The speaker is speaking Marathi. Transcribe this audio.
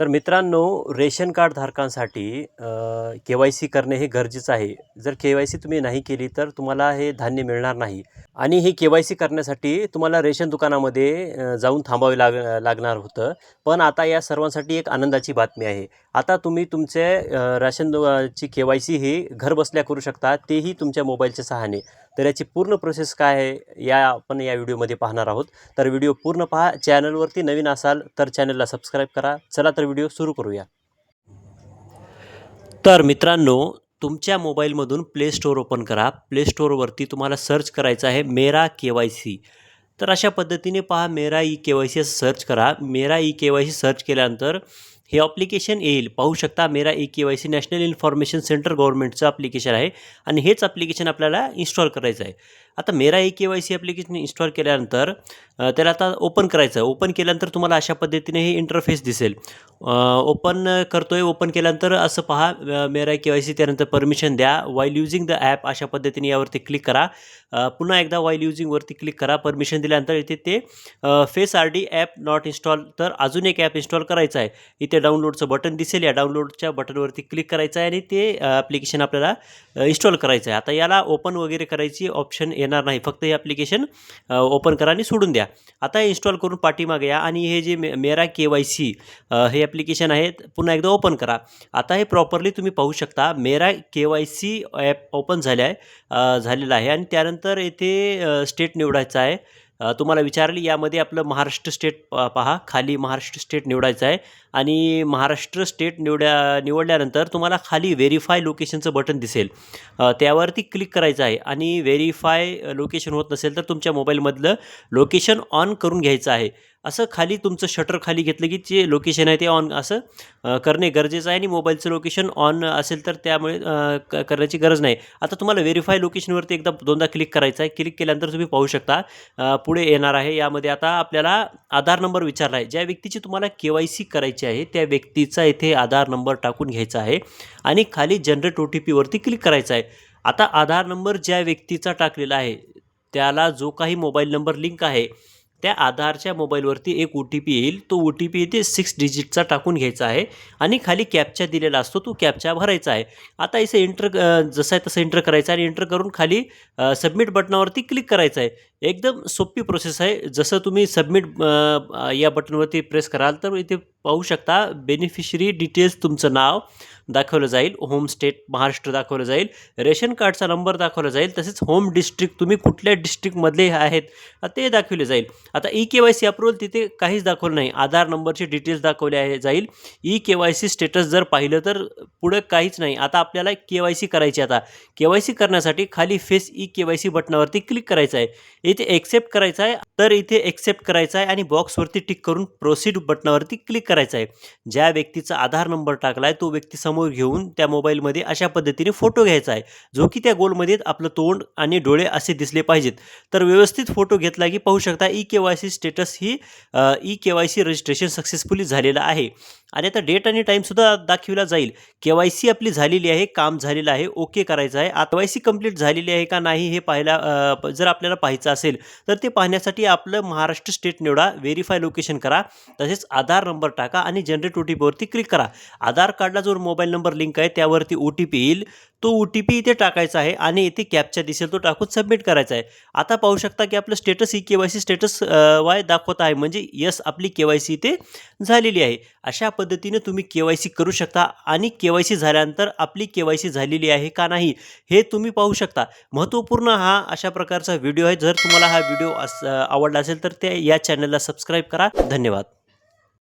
तर मित्रांनो रेशन कार्ड धारकांसाठी के वाय सी करणे हे गरजेचं आहे. जर के वाय सी तुम्ही नाही केली तर तुम्हाला हे धान्य मिळणार नाही. आणि हे के वाय सी करण्यासाठी तुम्हाला रेशन दुकानामध्ये जाऊन थांबावे लाग लागणार होतं. पण आता या सर्वांसाठी एक आनंदाची बातमी आहे. आता तुम्ही तुमचे राशन ची के वाय सी ही घरबसल्या करू शकता तेही तुमच्या मोबाईलच्या सहाने तर याची पूर्ण प्रोसेस काय आहे या आपण या व्हिडिओमध्ये पाहणार आहोत. तर व्हिडिओ पूर्ण पहा चॅनलवरती नवीन असाल तर चॅनलला सबस्क्राईब करा. चला तर व्हिडिओ सुरू करूया. तर मित्रांनो तुमच्या मोबाईलमधून प्ले स्टोअर ओपन करा. प्ले स्टोअरवरती तुम्हाला सर्च करायचं आहे मेरा के वाय सी. तर अशा पद्धतीने पहा Mera E K Y C असं सर्च करा. Mera E K Y C search केल्यानंतर हे ॲप्लिकेशन येईल. पाहू शकता Mera E K Y C national information centre गव्हर्नमेंटचं application आहे. आणि हेच ॲप्लिकेशन आपल्याला इन्स्टॉल करायचं आहे. आता Mera E K Y C application install केल्यानंतर त्याला आता ओपन करायचं. ओपन केल्यानंतर तुम्हाला अशा पद्धतीने हे इंटरफेस दिसेल. ओपन करतो आहे ओपन केल्यानंतर असं पहा Mera Mera K Y C त्यानंतर परमिशन द्या. वाईल युजिंग द ॲप अशा पद्धतीने यावरती क्लिक करा. पुन्हा एकदा वाईल युजिंगवरती क्लिक करा. परमिशन दिल्यानंतर इथे ते face R D app not install तर अजून एक ॲप इन्स्टॉल करायचं आहे. इथे डाउनलोडचं बटन दिसेल. या डाउनलोडच्या बटनवरती क्लिक करायचं आहे आणि ते ॲप्लिकेशन आपल्याला इन्स्टॉल करायचं आहे. आता याला ओपन वगैरे करायची ऑप्शन येणार नाही. फक्त हे ॲप्लिकेशन ओपन करा आणि सोडून द्या. आता इन्स्टॉल करून पाठीमागे या आणि हे जे मे मेरा के वाय सी हे ॲप्लिकेशन आहे पुन्हा एकदा ओपन करा. आता हे प्रॉपरली तुम्ही पाहू शकता Mera K Y C app open झाले आहे झालेलं आहे. आणि त्यानंतर येथे स्टेट निवडायचं आहे. तुम्हाला विचारली यामध्ये आपलं महाराष्ट्र स्टेट प- पहा खाली महाराष्ट्र स्टेट निवडायचं आहे आणि महाराष्ट्र स्टेट निवड्या निवडल्यानंतर तुम्हाला खाली व्हेरीफाय लोकेशनचं बटन दिसेल. त्यावरती क्लिक करायचं आहे आणि व्हेरीफाय लोकेशन होत नसेल तर तुमच्या मोबाईलमधलं लोकेशन ऑन करून घ्यायचं आहे. असं खाली तुमचं शटर खाली घेतलं की जे लोकेशन आहे ते ऑन असं करणे गरजेचं आहे आणि मोबाईलचं लोकेशन ऑन असेल तर त्यामुळे क करण्याची गरज नाही. आता तुम्हाला व्हेरीफाय लोकेशनवरती एकदा दोनदा क्लिक करायचं आहे. क्लिक केल्यानंतर तुम्ही पाहू शकता पुढे येणार आहे. यामध्ये आता आपल्याला आधार नंबर विचारला आहे. ज्या व्यक्तीची तुम्हाला के वाय सी करायची आहे त्या व्यक्तीचा इथे आधार नंबर टाकून घ्यायचा आहे आणि खाली जनरेट ओ टी पीवरती क्लिक करायचं आहे. आता आधार नंबर ज्या व्यक्तीचा टाकलेला आहे त्याला जो काही मोबाईल नंबर लिंक आहे त्या आधारच्या मोबाईलवरती एक ओ टी पी येईल. तो ओ टी पी इथे सिक्स डिजिटचा टाकून घ्यायचा आहे आणि खाली कॅपचा दिलेला असतो. तो कॅपचा भरायचा आहे. आता इथे एंटर जसं आहे तसं एंटर करायचं आहे आणि एंटर करून खाली सबमिट बटनावरती क्लिक करायचं आहे. एकदम सोपी प्रोसेस आहे. जसं तुम्ही सबमिट या बटनवरती प्रेस कराल तर इथे पाहू शकता बेनिफिशरी डिटेल्स तुमचं नाव दाखवलं जाईल. होम स्टेट महाराष्ट्र दाखवलं जाईल. रेशन कार्डचा नंबर दाखवला जाईल. तसेच होम डिस्ट्रिक्ट तुम्ही कुठल्या डिस्ट्रिक्टमधले आहेत अ, ते दाखवले जाईल. आता E K Y C approval तिथे काहीच दाखवलं नाही. आधार नंबरचे डिटेल्स दाखवले आहे जाईल. E K Y C status जर पाहिलं तर पुढं काहीच नाही. आता आपल्याला के वाय सी करायची आता. के वाय सी करण्यासाठी खाली face E e K Y C बटनावरती click करायचं आहे. इथे एक्सेप्ट करायचं आहे. तर इथे एक्सेप्ट करायचं आहे आणि बॉक्सवरती टिक करून प्रोसीड बटनावरती क्लिक करायचं आहे. ज्या व्यक्तीचा आधार नंबर टाकला आहे तो व्यक्ती समोर घेऊन त्या मोबाईलमध्ये अशा पद्धतीने फोटो घ्यायचा आहे. जो की त्या गोलमध्ये आपलं तोंड आणि डोळे असे दिसले पाहिजेत. तर व्यवस्थित फोटो घेतला की पाहू शकता E K Y C status ही E e K Y C registration successfully झालेलं आहे. आणि आता डेट आणि टाईमसुद्धा दाखविला जाईल. के वाय सी आपली झालेली आहे काम झालेलं आहे ओके करायचं आहे. आता वाय सी कंप्लीट झालेली आहे का नाही हे पाहायला जर आपल्याला पाहायचं असेल तर ते पाहण्यासाठी आपलं महाराष्ट्र स्टेट निवडा व्हेरीफाय लोकेशन करा तसेच आधार नंबर टाका आणि जनरेट ओ टी पीवरती क्लिक करा. आधार कार्डला जो मोबाईल नंबर लिंक आहे त्यावरती ओ टी पी येईल. तो ओ टी पी इथे टाकायचा आहे आणि इथे कॅपचा दिसेल तो टाकून सबमिट करायचा आहे. आता पाहू शकता की आपलं status E K Y C status Y दाखवत आहे. म्हणजे यस आपली के वाय सी इथे झालेली आहे. अशा पद्धतीने तुम्ही के वाय सी करू शकता आणि के वाय सी झाल्यानंतर आपली के वाय सी झालेली आहे का नाही हे तुम्ही पाहू शकता. महत्त्वपूर्ण हा अशा प्रकारचा व्हिडिओ आहे. जर तुम्हाला हा व्हिडिओ आवडला असेल तर ते या चॅनलला सबस्क्राईब करा. धन्यवाद.